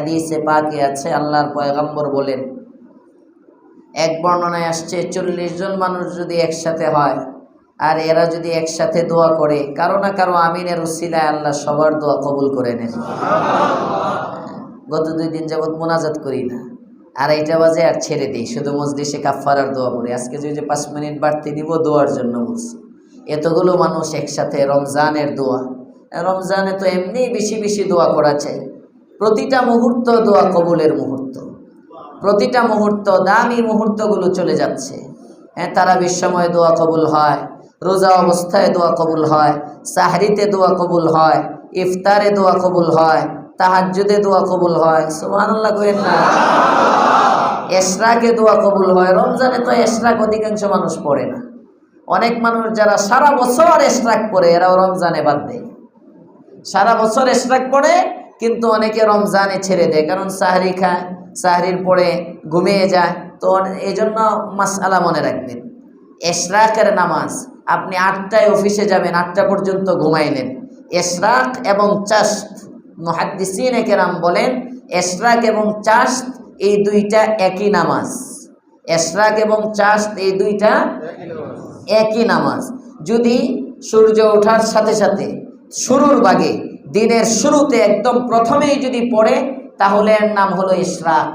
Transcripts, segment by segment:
হাদিসে পাকে আছে, আল্লাহর পয়গম্বর বলেন, এক বর্ণনায় আসছে, চল্লিশ জন মানুষ যদি একসাথে হয়, আর এরা যদি একসাথে দোয়া করে, কারও না কারও আমিনের উসিলায় আল্লাহ সবার দোয়া কবুল করে নেন। গত দুই দিন যাবৎ মোনাজাত করি না। আর এইটা বাজে আর ছেড়ে দিই, শুধু মসজিদে কাফারার দোয়া পড়ি। আজকে যদি যে পাঁচ মিনিট বাড়তি দিব দোয়ার জন্য বলছি। এতগুলো মানুষ একসাথে রমজানের দোয়া। রমজানে তো এমনি বেশি বেশি দোয়া করা চাই। প্রতিটা মুহূর্ত দোয়া কবুলের মুহূর্ত। প্রতিটা মুহূর্ত, দামি মুহূর্তগুলো চলে যাচ্ছে। হ্যাঁ তারা বিশ্বময় দোয়া কবুল হয়, রোজা অবস্থায় দোয়া কবুল হয়, সাহরিতে দোয়া কবুল হয়, ইফতারে দোয়া কবুল হয়, তাহাজ্জুদে দোয়া কবুল হয়। সুবহানাল্লাহ কইেন না। এশরাকে দোয়া কবুল হয়। রমজানে তো এশরাক অধিকাংশ মানুষ পড়ে না। অনেক মানুষ যারা সারা বছর এশরাক পড়ে, এরাও রমজানে বাদ দেয়। সারা বছর এশরাক পড়ে কিন্তু অনেকে রমজানে ছেড়ে দেয়, কারণ সাহরি খায়, সাহরির পরে ঘুমিয়ে যায়। তো এই জন্য মাসালা মনে রাখবেন। এশরাকের নামাজ, আপনি আটটায় অফিসে যাবেন, আটটা পর্যন্ত ঘুমাইলেন। এশরাক এবং চাস্ত মহাদ্দিসিন কেরাম বলেন, এশরাক এবং চাস্ত এই দুইটা একই নামাজ। এশরাক এবং চাস্ত এই দুইটা একই নামাজ। যদি সূর্য ওঠার সাথে সাথে, শুরুর বাগে দিনের শুরুতে একদম প্রথমেই যদি পড়ে, তাহলে এর নাম হলো ইশরাক।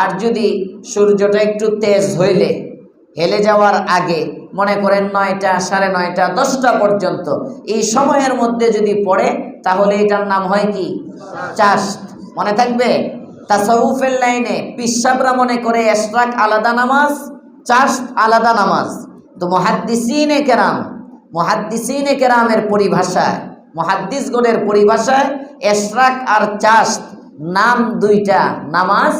আর যদি সূর্যটা একটু তেজ হইলে, হেলে যাওয়ার আগে, মনে করেন নয়টা, সাড়ে নয়টা, দশটা পর্যন্ত, এই সময়ের মধ্যে যদি পড়ে, তাহলে এটার নাম হয় কি? চাষ মনে থাকবে? তাসাউফের লাইনে, পিসাবরা মনে করে এশরাক আলাদা নামাজ চাষ আলাদা নামাজ। তো মহাদ্দিসিনে কেরাম, মহাদ্দিসিনে কেরামের পরিভাষায় মহাদ্দিসগণের পরিভাষায় এশরাক আর চাষ নাম দুইটা, নামাজ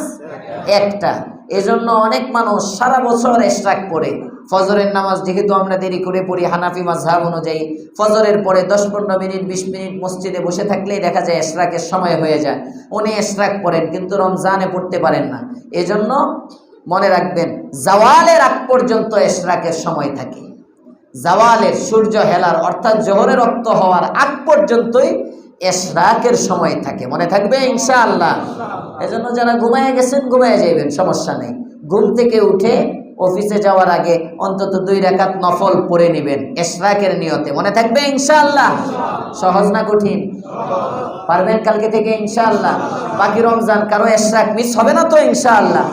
একটা। এজন্য অনেক মানুষ সারা বছর এশরাক পড়ে। ফজরের নামাজ যেহেতু আমরা দেরি করে পড়ি, হানাফি মাঝহাব অনুযায়ী ফজরের পরে দশ পনেরো মিনিট, বিশ মিনিট মসজিদে বসে থাকলেই দেখা যায় এশরাকের সময় হয়ে যায়। উনি এশরাক পড়েন কিন্তু রমজানে পড়তে পারেন না। এজন্য মনে রাখবেন, জাওয়ালের আগ পর্যন্ত এশরাকের সময় থাকে। জাওয়ালের সূর্য হেলার, অর্থাৎ জোহরের রক্ত হওয়ার আগ পর্যন্তই এশরাকের সময় থাকে। মনে থাকবে? ইনশাআল্লাহ। এজন্য যারা ঘুমায় গেছেন ঘুমায় যাইবেন, সমস্যা নেই। ঘুম থেকে উঠে অফিসে যাওয়ার আগে অন্তত দুই রেখাত নফল পরে নেবেন, এশরাকের নিয়তে। মনে থাকবে? ইনশাআল্লাহ। সহজ না কঠিন? পারবেন কালকে থেকে? ইনশাআল্লাহ। বাকি রমজান কারও এশরাক মিস হবে না তো? ইনশাআল্লাহ।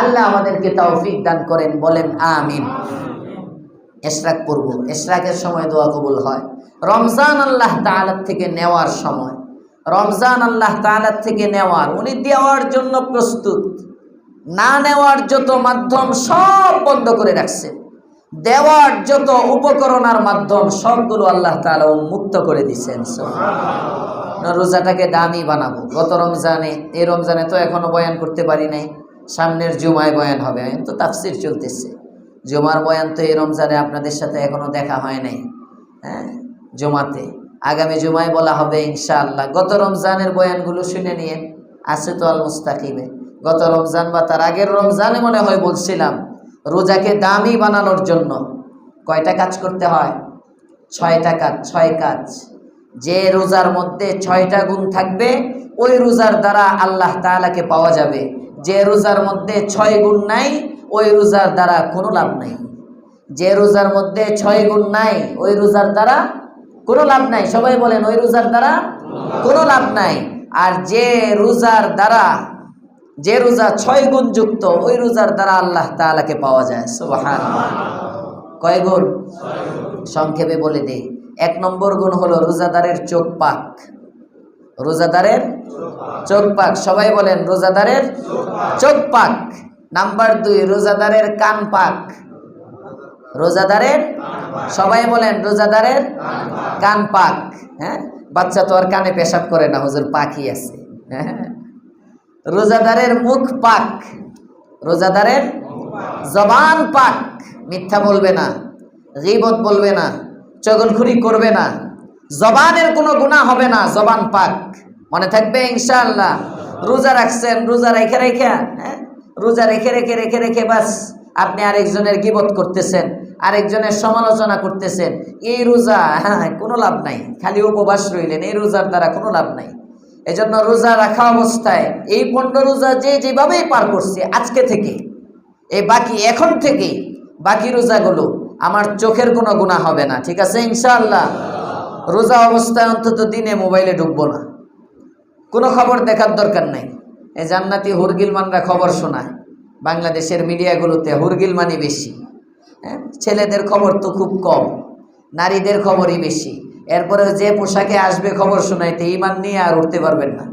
আল্লাহ আমাদেরকে তৌফিক দান করেন, বলেন আমিন। এশরাক পড়ব এশরাকের সময় দোয়া কবুল হয়। রমজান আল্লাহ তালার থেকে নেওয়ার সময়। রমজান আল্লাহ তালার থেকে নেওয়ার। উনি দেওয়ার জন্য প্রস্তুত। না নেওয়ার যত মাধ্যম সব বন্ধ করে রাখছে। দেওয়ার যত উপকরণ আর মাধ্যম সবগুলো আল্লাহ তালা মুক্ত করে দিচ্ছেন রোজাটাকে দামি বানাবো। গত রমজানে, এই রমজানে তো এখনও বয়ান করতে পারি নাই। সামনের জুমায় বয়ান হবে। তো তাফসির চলতেছে। জমার বয়ান তো এই রমজানে আপনাদের সাথে এখনও দেখা হয় নাই হ্যাঁ? জমাতে। আগামী জুমায় বলা হবে ইনশাআল্লাহ। গত রমজানের বয়ানগুলো শুনে নিয়ে আছে তো আল মুস্তাকিবে গত রমজান বা তার আগের রমজানে মনে হয় বলছিলাম, রোজাকে দামি বানানোর জন্য কয়টা কাজ করতে হয়? ছয়টা কাজ, ছয় কাজ। যে রোজার মধ্যে ছয়টা গুণ থাকবে, ওই রোজার দ্বারা আল্লাহ তালাকে পাওয়া যাবে। যে রোজার মধ্যে ছয় গুণ নাই ওই রোজার দ্বারা কোনো লাভ নাই। যে রোজার মধ্যে ছয় গুণ নাই, ওই রোজার দ্বারা কোনো লাভ নাই। সবাই বলেন, ওই রোজার দ্বারা কোনো লাভ নাই। আর যে রোজার দ্বারা, যে রোজা ছয় গুণ যুক্ত, ওই রোজার দ্বারা আল্লাহ তালাকে পাওয়া যায়। সুবাহান কয় গুণ? সংক্ষেপে বলে দেই। এক নম্বর গুণ হলো রোজাদারের চোখ পাক। রোজাদারের চোখ পাক। সবাই বলেন, রোজাদারের চোখ পাক। নাম্বার দুই, রোজাদারের কান পাক। রোজাদারের? সবাই বলেন, রোজাদারের কান পাক। হ্যাঁ? বাচ্চা তো আর কানে পেশাব করে না, হুজুর পাখি আছে। হ্যাঁ? রোজাদারের মুখ পাক। রোজাদারের জবান পাক। মিথ্যা বলবে না, গিবত বলবে না, চগলখুরি করবে না, জবানের কোনো গুণা হবে না, জবান পাক। মনে থাকবে ইনশাআল্লাহ। রোজা রাখছেন, রোজা রেখে রেখে হ্যাঁ? রোজা রেখে রেখে রেখে রেখে বাস আপনি আরেকজনের গিবত করতেছেন, আরেকজনের সমালোচনা করতেছেন, এই রোজা হ্যাঁ কোনো লাভ নাই, খালি উপবাস রইলেন, এই রোজার দ্বারা কোনো লাভ নাই। এজন্য রোজা রাখা অবস্থায় এই পনেরো রোজা যে যেভাবেই পার করছে আজকে থেকে এই বাকি এখন থেকে, বাকি রোজাগুলো আমার চোখের কোনো গুণা হবে না, ঠিক আছে ইনশাআল্লাহ? রোজা অবস্থায় অন্তত দিনে মোবাইলে ঢুকবো না। কোনো খবর দেখার দরকার নেই। জান্নাতি হুরগিলমানরা খবর শোনায়। বাংলাদেশের মিডিয়াগুলোতে হুরগিলমানই বেশি। হ্যাঁ? ছেলেদের খবর তো খুব কম নারীদের খবরই বেশি। এরপরে যে পোশাকে আসবে খবর শোনাইতে ইমান নিয়ে আর উঠতে পারবেন না।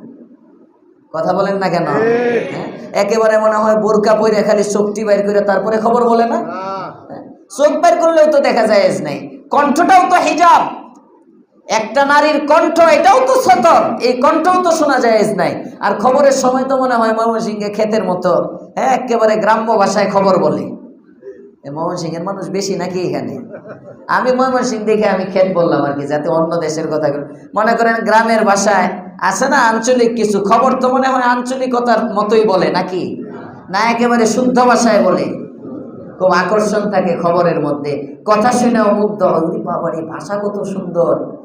কথা বলেন না কেন? হ্যাঁ? একেবারে মনে হয় বোরকা পরে খালি শক্তি বাইর করে তারপরে খবর বলে না? হ্যাঁ? চোখ বের করলেও তো দেখা যায় নাই। কণ্ঠটাও তো হিজাব। একটা নারীর কণ্ঠ, এটাও তো সতর এই কণ্ঠও তো শোনা যায় নাই। আর খবরের সময় তো মনে হয় ময়মনসিংহে ক্ষেতের মতো হ্যাঁ একেবারে গ্রাম্য ভাষায় খবর বলে। ময়মনসিংহের মানুষ বেশি নাকি এখানে? আমি ময়মনসিংহ দেখে আমি ক্ষেত বললাম আর কি, যাতে অন্য দেশের কথা মনে করেন গ্রামের ভাষায় আছে না আঞ্চলিক কিছু? খবর তো মনে হয় আঞ্চলিকতার মতোই বলে নাকি? না একেবারে শুদ্ধ ভাষায় বলে। খুব আকর্ষণ থাকে খবরের মধ্যে। কথা শুনেও মুগ্ধ হয়। "ওরে বাবার এই ভাষা কত সুন্দর।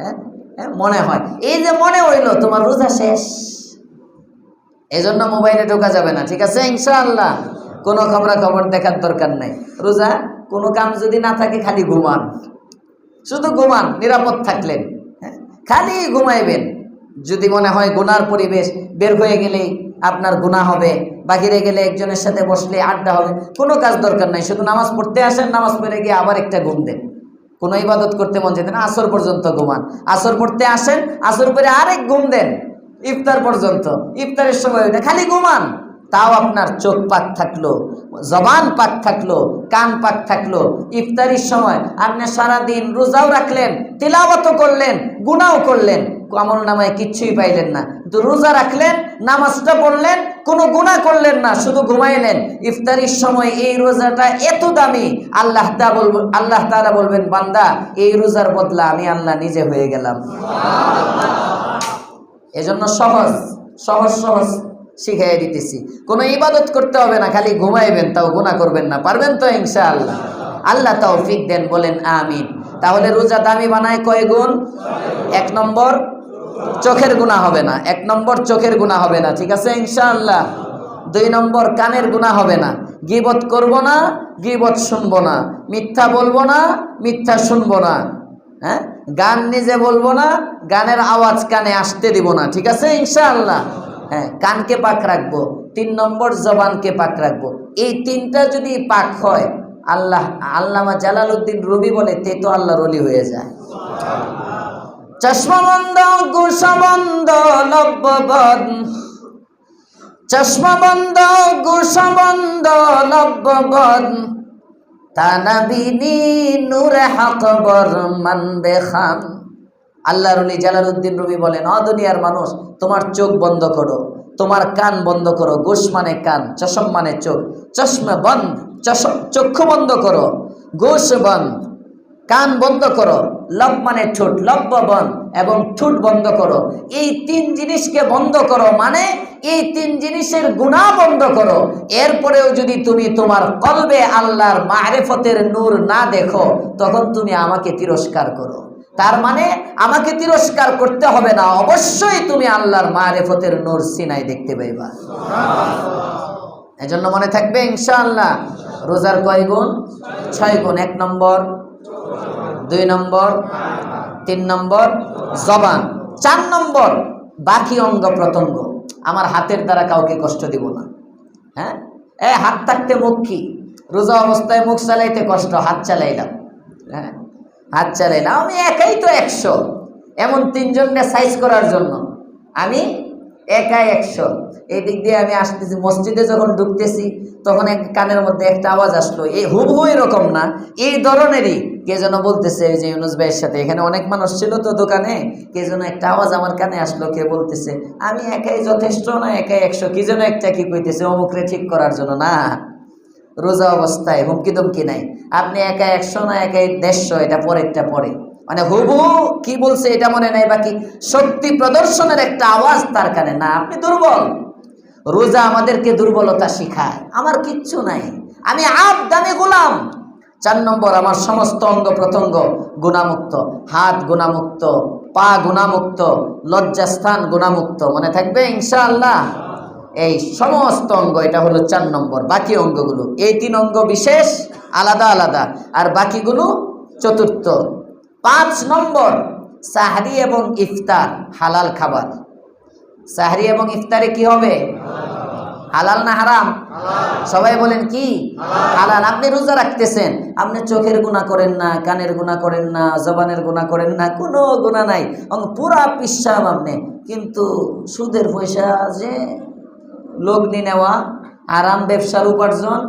হ্যাঁ? হ্যাঁ মনে হয়। এই যে মনে হইল তোমার রোজা শেষ। এই জন্য মোবাইলে ঢোকা যাবে না, ঠিক আছে? ইনশাআল্লাহ। কোনো খবরা খবর দেখার দরকার নাই। রোজা, কোনো কাম যদি না থাকে, খালি ঘুমান। শুধু ঘুমান, নিরাপদ থাকলেন। হ্যাঁ? খালি ঘুমাইবেন। যদি মনে হয় গুনার পরিবেশ, বের হয়ে গেলেই আপনার গুনাহ হবে। বাহিরে গেলে একজনের সাথে বসলে আড্ডা হবে। কোনো কাজ দরকার নাই, শুধু নামাজ পড়তে আসেন, নামাজ পড়ে গিয়ে আবার একটা ঘুম দেন। কোনো ইবাদত করতে মন যেতেন আসর পর্যন্ত ঘুমান। আসর পড়তে আসেন, আসর পরে আরেক ঘুম দেন, ইফতার পর্যন্ত। ইফতারের সময় ওইটা খালি ঘুমান। তাও আপনার চোখ পাক থাকল, জবান পাক থাকল, কান পাক থাকল। ইফতারির সময় আপনি সারাদিন রোজাও রাখলেন তিলাবত করলেন গুনাও করলেন। আমল নামায় কিচ্ছুই পাইলেন না। কিন্তু রোজা রাখলেন, নামাজটা পড়লেন কোনো গুণা করলেন না, শুধু ঘুমাইলেন ইফতারির সময় এই রোজাটা এত দামি। আল্লাহ তা বলব, আল্লাহ তারা বলবেন, বান্দা, এই রোজার বদলা আমি আল্লাহ নিজে হয়ে গেলাম। এজন্য সহজ সহজ সহজ শিখাই দিতেছি। কোনো ইবাদত করতে হবে না, খালি ঘুমাইবেন, তাও গুণা করবেন না। পারবেন তো ইনশাআল্লাহ। আল্লাহ তাও ফিক দেন, বলেন, আমিন। তাহলে রোজা দামি বানায় কয় গুণ? এক নম্বর চোখের গুণা হবে না। এক নম্বর চোখের গুণা হবে না, ঠিক আছে? ইনশাআল্লাহ। দুই নম্বর কানের গুণা হবে না। গিবত করব না, গিবত শুনব না। মিথ্যা বলব না, মিথ্যা শুনব না। হ্যাঁ? গান নিজে বলব না, গানের আওয়াজ কানে আসতে দিব না, ঠিক আছে? ইনশাআল্লাহ। হ্যাঁ কানকে পাক রাখব। তিন নম্বর জবানকে পাক রাখব। এই তিনটা যদি পাক হয়, আল্লাহ, আল্লামা জালালউদ্দিন রবি বলে, তে তো আল্লাহর অলি হয়ে যায়। চশমা বন্ধ, গুসা বন্ধ লব্য বন্ধ। চশমা বন্ধ, গুসা বন্ধ লব্য বন্ধ। তানাবিনী নূরে হাকবর মানবে খান আল্লাহর অলি জালালউদ্দিন রবি বলেন, অ দুনিয়ার মানুষ, তোমার চোখ বন্ধ করো, তোমার কান বন্ধ করো গোশ মানে কান, চশম মানে চোখ। চশমা বন্ধ চশম চক্ষু বন্ধ করো গোশ বন্ধ। কান বন্ধ করো। লব মানে ঠোঁট লব্য বন এবং ঠোঁট বন্ধ করো। এই তিন জিনিসকে বন্ধ করো মানে এই তিন জিনিসের গুণা বন্ধ করো। এরপরেও যদি তুমি তোমার কলবে আল্লাহর মারেফতের নূর না দেখো, তখন তুমি আমাকে তিরস্কার করো। তার মানে আমাকে তিরস্কার করতে হবে না, অবশ্যই তুমি আল্লাহর মারেফতের নূর সিনাই দেখতে পাইবা। এজন্য মনে থাকবে ইনশাআল্লাহ, রোজার কয় গুণ? ছয় গুণ, এক নম্বর। দুই নম্বর, তিন নম্বর, জবান। চার নম্বর, বাকি অঙ্গ প্রত্যঙ্গ। আমার হাতের দ্বারা কাউকে কষ্ট দিব না। হ্যাঁ? এ, হাত থাকতে মুখ কি? রোজা অবস্থায় মুখ চালাইতে কষ্ট, হাত চালাইলাম। হ্যাঁ? হাত চালাইলাম। আমি একাই তো একশো। এমন তিনজনকে সাইজ করার জন্য। আমি একাই একশো। এই দিক দিয়ে আমি আসতেছি। মসজিদে যখন ঢুকতেছি, তখন এক কানের মধ্যে একটা আওয়াজ আসলো। এই হুবহু এরকম না। এই ধরনেরই কে যেন বলতেছে, ওই যে ইউনুস ভাইয়ের সাথে। এখানে অনেক মানুষ ছিল তো দোকানে, কে যেন একটা আওয়াজ আমার কানে আসলো, কে বলতেছে, আমি একাই যথেষ্ট না, একাই একশো, কি যেন একটা কি কইতেছে অমুকরে ঠিক করার জন্য? না, রোজা অবস্থায় হুমকি দমকি নাই। আপনি একা একশো না, একাই দেড়শো, এটা পরেরটা পরে। মানে হুবু কি বলছে এটা মনে নাই, বাকি শক্তি প্রদর্শনের একটা আওয়াজ তার কানে। না, আপনি দুর্বল। রোজা আমাদেরকে দুর্বলতা শিখায়। আমার কিচ্ছু নাই। আমি আপ দামি গোলাম। চার নম্বর, আমার সমস্ত অঙ্গ প্রত্যঙ্গ গুণামুক্ত। হাত গুণামুক্ত, পা গুণামুক্ত, লজ্জাস্থান গুণামুক্ত। মনে থাকবে? ইনশাআল্লাহ। এই সমস্ত অঙ্গ, এটা হলো চার নম্বর। বাকি অঙ্গগুলো, এই তিন অঙ্গ বিশেষ, আলাদা আলাদা। আর বাকিগুলো চতুর্থ। পাঁচ নম্বর, সাহারি এবং ইফতার, হালাল খাবার। সাহারি এবং ইফতারে কি হবে? হালাল না হারাম? সবাই বলেন কি? হালাল। আপনি রোজা রাখতেছেন। আপনি চোখের গুণা করেন না, কানের গুণা করেন না, জবানের গুণা করেন না, কোনো গুণা নাই। পুরা পিসাব আপনি। কিন্তু সুদের পয়সা যে লগ্নি নেওয়া, আরাম ব্যবসার উপার্জন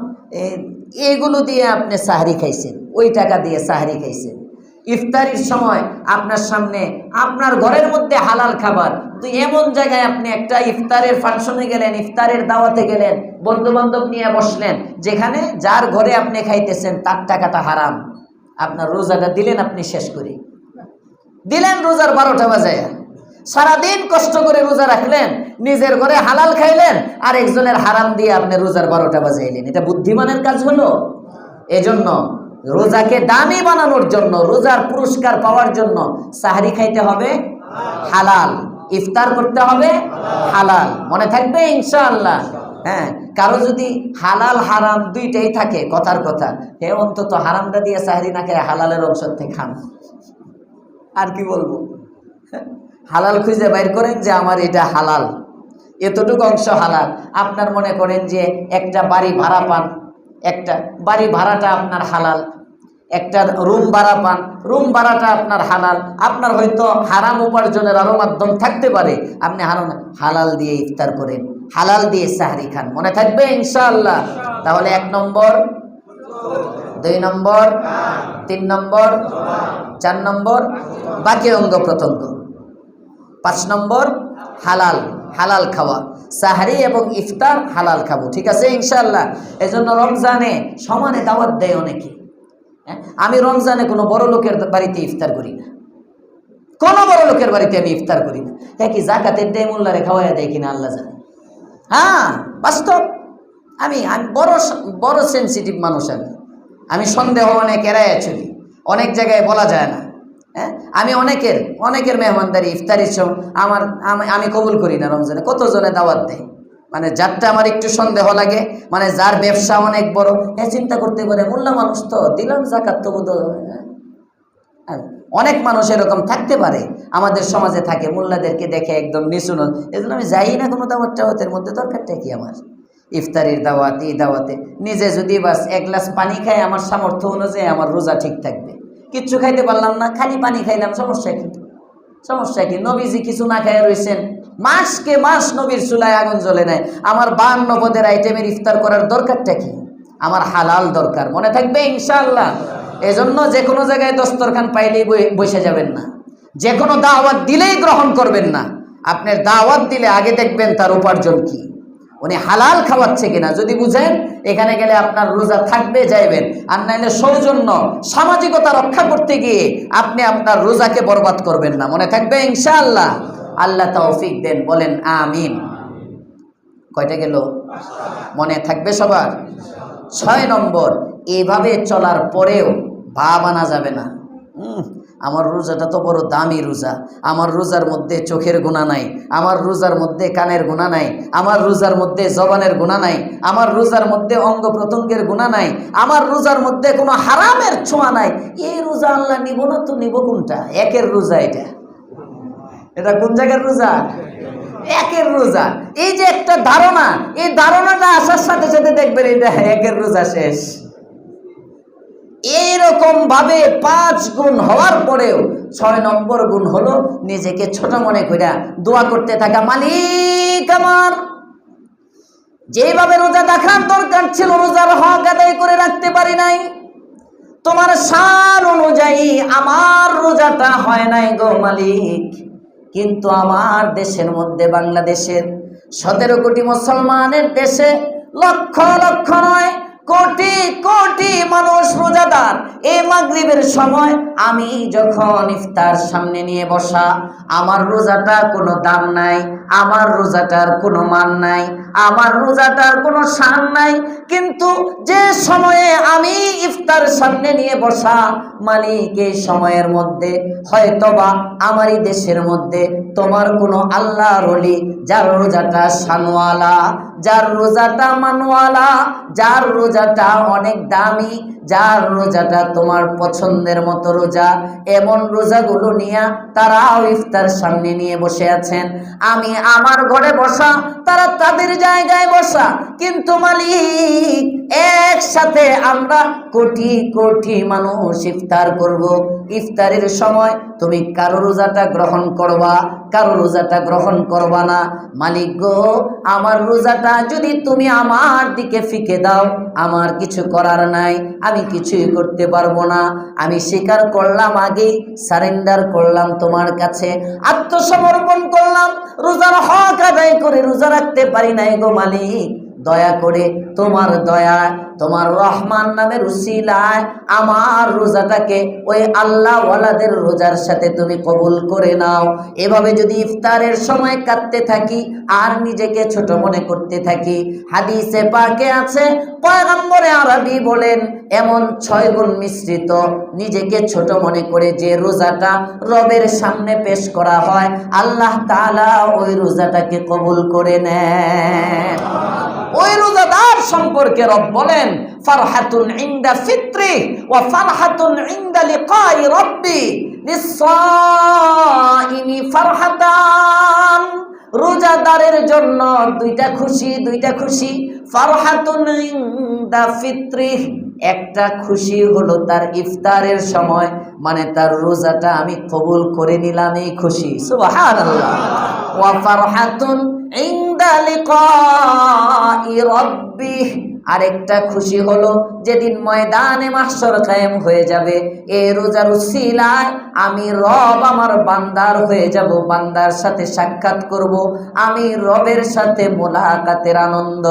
এগুলো দিয়ে আপনি সাহারি খাইছেন। ওই টাকা দিয়ে সাহারি খাইছেন। ইফতারির সময় আপনার সামনে, আপনার ঘরের মধ্যে হালাল খাবার। তো এমন জায়গায় আপনি একটা ইফতারের ফাংশনে গেলেন, ইফতারের দাওয়াতে গেলেন বন্ধু বান্ধব নিয়ে বসলেন, যেখানে যার ঘরে আপনি খাইতেছেন, তার টাকাটা হারাম। আপনার রোজাটা দিলেন আপনি শেষ করে। দিলেন রোজার বারোটা বাজায় সারাদিন কষ্ট করে রোজা রাখলেন, নিজের ঘরে হালাল খাইলেন আর একজনের হারাম দিয়ে আপনি রোজার বারোটা বাজাইলেন। এটা বুদ্ধিমানের কাজ হলো। এজন্য রোজাকে দামি বানানোর জন্য, রোজার পুরস্কার পাওয়ার জন্য সাহারি খাইতে হবে হালাল, ইফতার করতে হবে হালাল। মনে থাকবে ইনশাআল্লাহ। হ্যাঁ কারও যদি হালাল হারাম দুইটাই থাকে, কথার কথা, হে অন্তত হারামটা দিয়ে সাহারি না খেয়ে হালালের অংশ থেকে খান। আর কি বলব? হালাল খুঁজে বাইর করেন যে আমার এটা হালাল। এতটুকু অংশ হালাল। আপনার মনে করেন যে একটা বাড়ি ভাড়া পান একটা বাড়ি ভাড়াটা আপনার হালাল, একটা রুম ভাড়া পান, রুম ভাড়াটা আপনার হালাল, আপনার হয়তো হারাম উপার্জনের আরও মাধ্যম থাকতে পারে। আপনি হারাম, হালাল দিয়ে ইফতার করেন, হালাল দিয়ে সাহারি খান, মনে থাকবে ইনশাআল্লাহ? তাহলে এক নম্বর, দুই নম্বর, তিন নম্বর, চার নম্বর, বাকি অঙ্গ প্রত্যঙ্গ। পাঁচ নম্বর, হালাল হালাল খাওয়া। সাহারি এবং ইফতার হালাল খাব, ঠিক আছে ইনশাল্লাহ এজন্য রমজানে সমানে দাওয়াত দেয় অনেকে। হ্যাঁ? আমি রমজানে কোনো বড় লোকের বাড়িতে ইফতার করি না। কোনো বড় লোকের বাড়িতে আমি ইফতার করি না। হ্যাঁ কি জাকাতের দেয় মোল্লারে খাওয়াইয়া দেয় কিনা আল্লাহ জানে। হ্যাঁ বাস্তব। আমি আমি বড় বড় সেন্সিটিভ মানুষ আমি। আমি সন্দেহ অনেক এড়াইয়া চলি। অনেক জায়গায় বলা যায় না। হ্যাঁ? আমি অনেকের অনেকের মেহমানদারি ইফতারির সময় আমার, আমি কবুল করি না রমজানে। কতজনে দাওয়াত দেয়? মানে যারটা আমার একটু সন্দেহ লাগে মানে যার ব্যবসা অনেক বড় হ্যাঁ চিন্তা করতে পারে, মোল্লা মানুষ তো, দিলাম জাকাত তো বোধ হ্যাঁ অনেক মানুষ এরকম থাকতে পারে, আমাদের সমাজে থাকে, মোল্লাদেরকে দেখে একদম নিচুন এই জন্য আমি যাই না কোনো দাওয়াত টাওয়াতের মধ্যে, দরকারটা কি আমার? ইফতারির দাওয়াত, এই দাওয়াতে। নিজে যদি বাস এক গ্লাস পানি খায়, আমার সামর্থ্য অনুযায়ী আমার রোজা ঠিক থাকবে। কিচ্ছু খাইতে পারলাম না, খালি পানি খাইলাম, সমস্যা কি? সমস্যা কি? নবীজি কিছু না খাইয়া রয়েছেন মাসকে মাস নবীর চুলায় আগুন জ্বলে নেয় আমার বান্ন পদের আইটেমের ইফতার করার দরকারটা কি? আমার হালাল দরকার, মনে থাকবে ইনশাআল্লাহ। এজন্য যে কোনো জায়গায় দস্তরখান পাইলেই বসে যাবেন না। যে কোনো দাওয়াত দিলেই গ্রহণ করবেন না। আপনার দাওয়াত দিলে আগে দেখবেন তার উপার্জন কি। উনি হালাল খাওয়াচ্ছে কিনা, যদি বুঝেন, এখানে গেলে আপনার রোজা থাকবে, যাইবেন। আর নাইলে সৌজন্য সামাজিকতা রক্ষা করতে গিয়ে আপনি আপনার রোজাকে বরবাদ করবেন না। মনে থাকবে, ইনশাআল্লাহ। আল্লাহ তৌফিক দেন, বলেন, আমিন। কয়টা গেল? মনে থাকবে সবার? ছয় নম্বর, এভাবে চলার পরেও ভাব আনা যাবে না। আমার রোজাটা তো বড় দামি রোজা। আমার রোজার মধ্যে চোখের গুণা নাই, আমার রোজার মধ্যে কানের গুণা নাই, আমার রোজার মধ্যে জবানের গুণা নাই, আমার রোজার মধ্যে অঙ্গ প্রত্যঙ্গের গুণা নাই, আমার রোজার মধ্যে কোনো হারামের ছোঁয়া নাই। এই রোজা আল্লাহ নিব না তো নিব কোনটা? একের রোজা এটা। এটা কোন জায়গার রোজা? একের রোজা। এই যে একটা ধারণা, এই ধারণাটা আসার সাথে সাথে দেখবেন এটা একের রোজা শেষ। এইরকম ভাবে পাঁচ গুণ হওয়ার পরেও ছয় নম্বর গুণ হলো নিজেকে ছোট মনে কইরা দোয়া করতে থাকা মালিক আমার। যেভাবে রোজা দেখার দরকার ছিল, রোজার হক আদায় করে রাখতে পারি নাই। তোমার সার অনুযায়ী আমার রোজাটা হয় নাই গো মালিক। কিন্তু আমার দেশের মধ্যে, বাংলাদেশের সতেরো কোটি মুসলমানের দেশে লক্ষ লক্ষ নয় কোটি কোটি মানুষ রোজাদার। এই মাগরিবের সময় আমি যখন ইফতার সামনে নিয়ে বসা, আমার রোজাটা কোনো দাম নাই, আমার রোজাটার কোনো মান নাই, আমার রোজাটার কোনো শান নাই, কিন্তু যে সময়ে আমি ইফতার সামনে নিয়ে বসা, মালিক এই সময়ের মধ্যে, হয়তোবা আমারই দেশের মধ্যে তোমার কোনো আল্লাহ রলি যার রোজাটা শানওয়ালা যার রোজাটা মানওয়ালা, যার রোজাটা অনেক দামি, যার রোজাটা তোমার পছন্দের মতো রোজা, এমন রোজাগুলো নিয়ে তারাও ইফতার সামনে নিয়ে বসে আছেন। আমি আমার ঘরে বসা, তারা তাদের জায়গায় বসা, কিন্তু মালিক, একসাথে আমরা কোটি কোটি মানুষ ইফতার করব। ইফতারের সময় তুমি কারও রোজাটা গ্রহণ করবা কারও রোজাটা গ্রহণ করবা না। মালিক গো, আমার রোজাটা যদি তুমি আমার দিকে ফিকে দাও, আমার কিছু করার নাই, আমি কিছুই করতে পারব না। আমি স্বীকার করলাম আগেই সারেন্ডার করলাম তোমার কাছে। আত্মসমর্পণ করলাম, রোজার হক আদায় করে রোজা রাখতে পারি নাই গো মালিক। দয়া করে তোমার দয়া, তোমার রহমান নামের উসিলায় আমার রোজাটাকে ওই আল্লাহ ওয়ালাদের রোজার সাথে তুমি কবুল করে নাও। এভাবে যদি ইফতারের সময় কাটতে থাকি, আর নিজেকে ছোট মনে করতে থাকি, হাদিসে পাকে আছে, পয়গম্বরে আরবি বলেন, এমন ছয় গুণ মিশ্রিত, নিজেকে ছোট মনে করে যে রোজাটা রবের সামনে পেশ করা হয়, আল্লাহ তাআলা ওই রোজাটাকে কবুল করে নেন। ওই রোজাদার সম্পর্কে রব বলেন, ফারহাতুন ইনদা ফিত্রি ওয়া ফারহাতুন ইনদা লিকাই রব্বি লিসাইমি ফারহাতান। রোজাদারের জন্য দুইটা খুশি দুইটা খুশি। ফারহাতুন ইনদা ফিত্রি একটা খুশি হলো তার ইফতারের সময় মানে তার রোজাটা আমি কবুল করে নিলাম এই খুশি। সুবহানাল্লাহ। ওয়া ফারহাতুন আরেকটা খুশি হলো, যেদিন ময়দানে মাহশর কায়েম হয়ে যাবে, এ রোজার উসিলায় আমি রব আমার বান্দার হয়ে যাব, বান্দার সাথে সাক্ষাৎ করব, আমি রবের সাথে মোলাকাতের আনন্দ।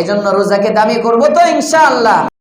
এজন্য রোজাকে দামি করব তো ইনশাআল্লাহ।